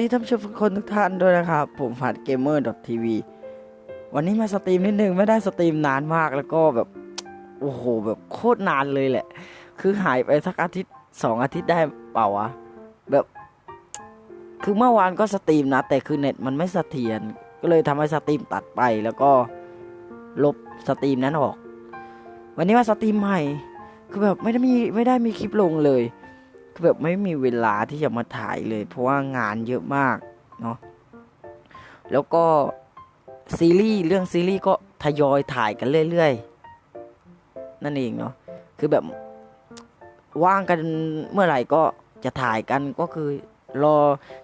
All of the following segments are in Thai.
ดีท่านผู้ชมทุกคนทุกท่านด้วยนะครับ ผมฝัดเกมเมอร์ทีวีวันนี้มาสตรีมนิดนึงไม่ได้สตรีมนานมากแล้วก็แบบ โอ้โห แบบโคตรนานเลยแหละ คือหายไปสักอาทิตย์สองอาทิตย์ได้เปล่าวะแบบ คือเมื่อวานก็สตรีมนะ แต่คือเน็ตมันไม่เสถียรก็เลยทำให้สตรีมตัดไปแล้วก็ลบสตรีมนั้นออก วันนี้มาสตรีมใหม่ คือแบบไม่ได้มีไม่ได้มีคลิปลงเลย แบบไม่มีเวลาที่จะมาถ่ายเลย เพราะว่างานเยอะมากเนาะแล้วก็ซีรีส์เรื่องซีรีส์ก็ทยอยถ่ายกันเรื่อยๆ นั่นเองเนาะคือแบบว่างกันเมื่อไหร่ก็จะถ่ายกันก็คือรอ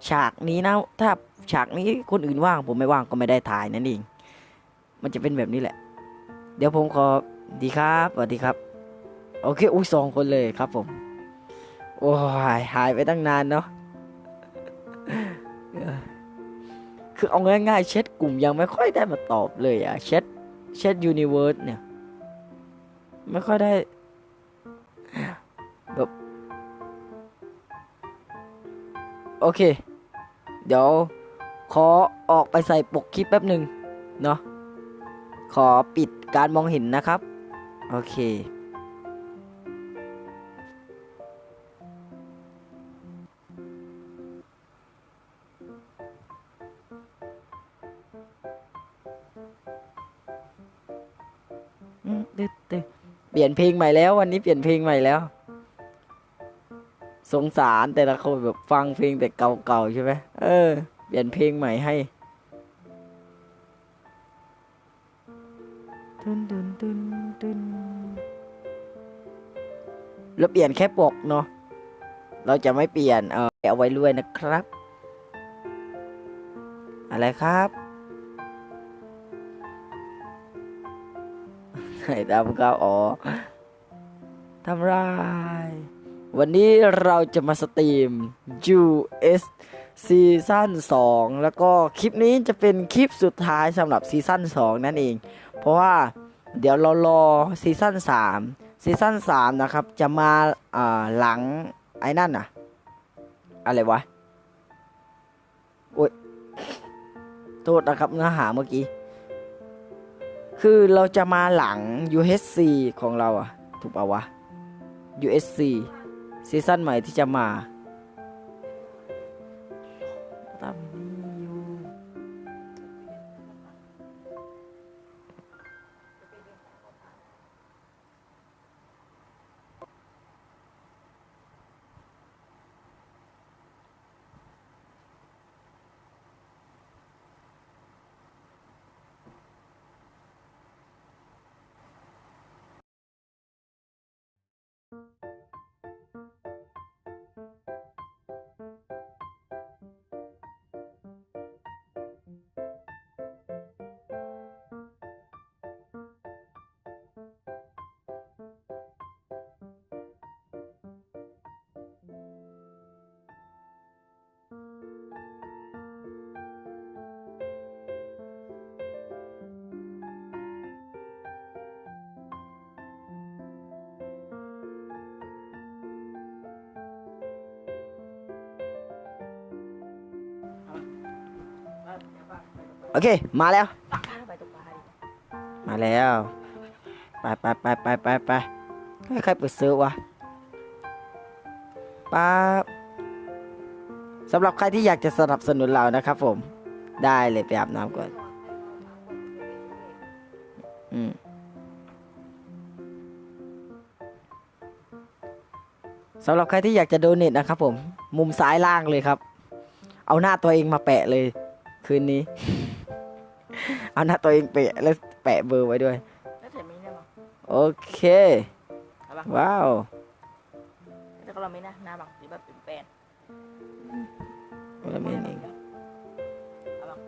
ฉากนี้นะ ถ้าฉากนี้คนอื่นว่าง ผมไม่ว่างก็ไม่ได้ถ่ายนั่นเอง มันจะเป็นแบบนี้แหละ เดี๋ยวผมขอดีครับสวัสดีครับ โอเค อุ้ยสองคนเลยครับผม โอ้ยหายไปตั้งนานเนาะคือเอาง่ายๆเช็ดกลุ่มยังไม่ค่อยได้มาตอบเลยอะเช็ดเช็ดยูนิเวิร์สเนี่ย ไม่ค่อยได้แบบโอเค เดี๋ยว ขอออกไปใส่ปกคลิปแป๊บหนึ่งเนาะขอปิดการมองเห็นนะครับ โอเค ตึ๊ดตึ๊ดเปลี่ยนเพลงใหม่แล้ว วันนี้เปลี่ยนเพลงใหม่แล้ว สงสารแต่ละคนแบบฟังเพลงแต่เก่าๆใช่ไหมเออ เปลี่ยนเพลงใหม่ให้ตึนตึนตึนตึนแล้วเปลี่ยนแค่ปกเนาะ เราจะไม่เปลี่ยน เออเอาไว้ด้วยนะครับ อะไรครับ ไอ้ดำก็อ๋อทำไรายวันนี้เราจะมาสตรีม US ซีซั่น2แล้วก็คลิปนี้จะเป็นคลิปสุดท้ายสำหรับซีซั่น2 นั่นเอง เพราะว่าเดี๋ยวเรารอซีซั่น3ซีซั่น3นะครับ จะมาหลังไอ้นั่นน่ะอะไรวะโอ๊ยโทษนะครับเนื้อหาเมื่อกี้ คือเราจะมาหลัง USC ของเราอะถูกป่าวะ USC ซีซั่นใหม่ที่จะมาตาม あ! โอเค มาแล้ว มาแล้ว ไปไปไปไปไปไปใครเปิดซื้อวะป๊าบสำหรับใครที่อยากจะสนับสนุนเรานะครับผม ได้เลยไปอาบน้ำก่อน อืมสำหรับใครที่อยากจะโดเนทนะครับผม มุมซ้ายล่างเลยครับ เอาหน้าตัวเองมาแปะเลย คืนนี้ เอาหน้าตัวเองแปะแล้วแปะเบอร์ไว้ด้วย แล้วแต่ไม่ได้หรอโอเค เอาปะว้าวแต่ก็เราไม่นะหน้าบังหรือแบบเป็นแปนแล้วมีอันนี้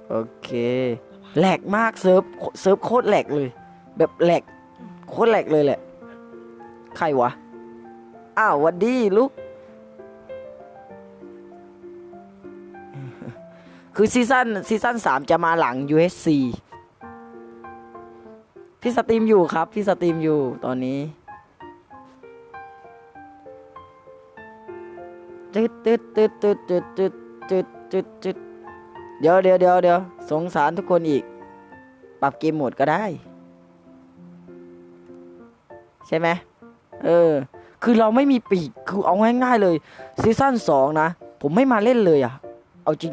โอเคแหลกมากเซิร์ฟเซิร์ฟโคตรแหลกเลย แบบแหลกโคตรแหลกเลยแหละ ใครวะ อ้าวหวันดีลูก คือซีซั่นซีซั่นสามจะมาหลัง USC พี่สตรีมอยู่ครับ พี่สตรีมอยู่ตอนนี้ตึ๊ดตึ๊ดตึ๊ดตึ๊ดตึ๊ดตึ๊ดตึ๊ดจุดจุดเดี๋ยวเดี๋ยวเดี๋ยวเดี๋ยวสงสารทุกคนอีก ปรับเกมโหมดก็ได้ ใช่ไหมเออ คือเราไม่มีปีก คือเอาง่ายๆเลยซีซั่นสองนะ ผมไม่มาเล่นเลยอะเอาจริง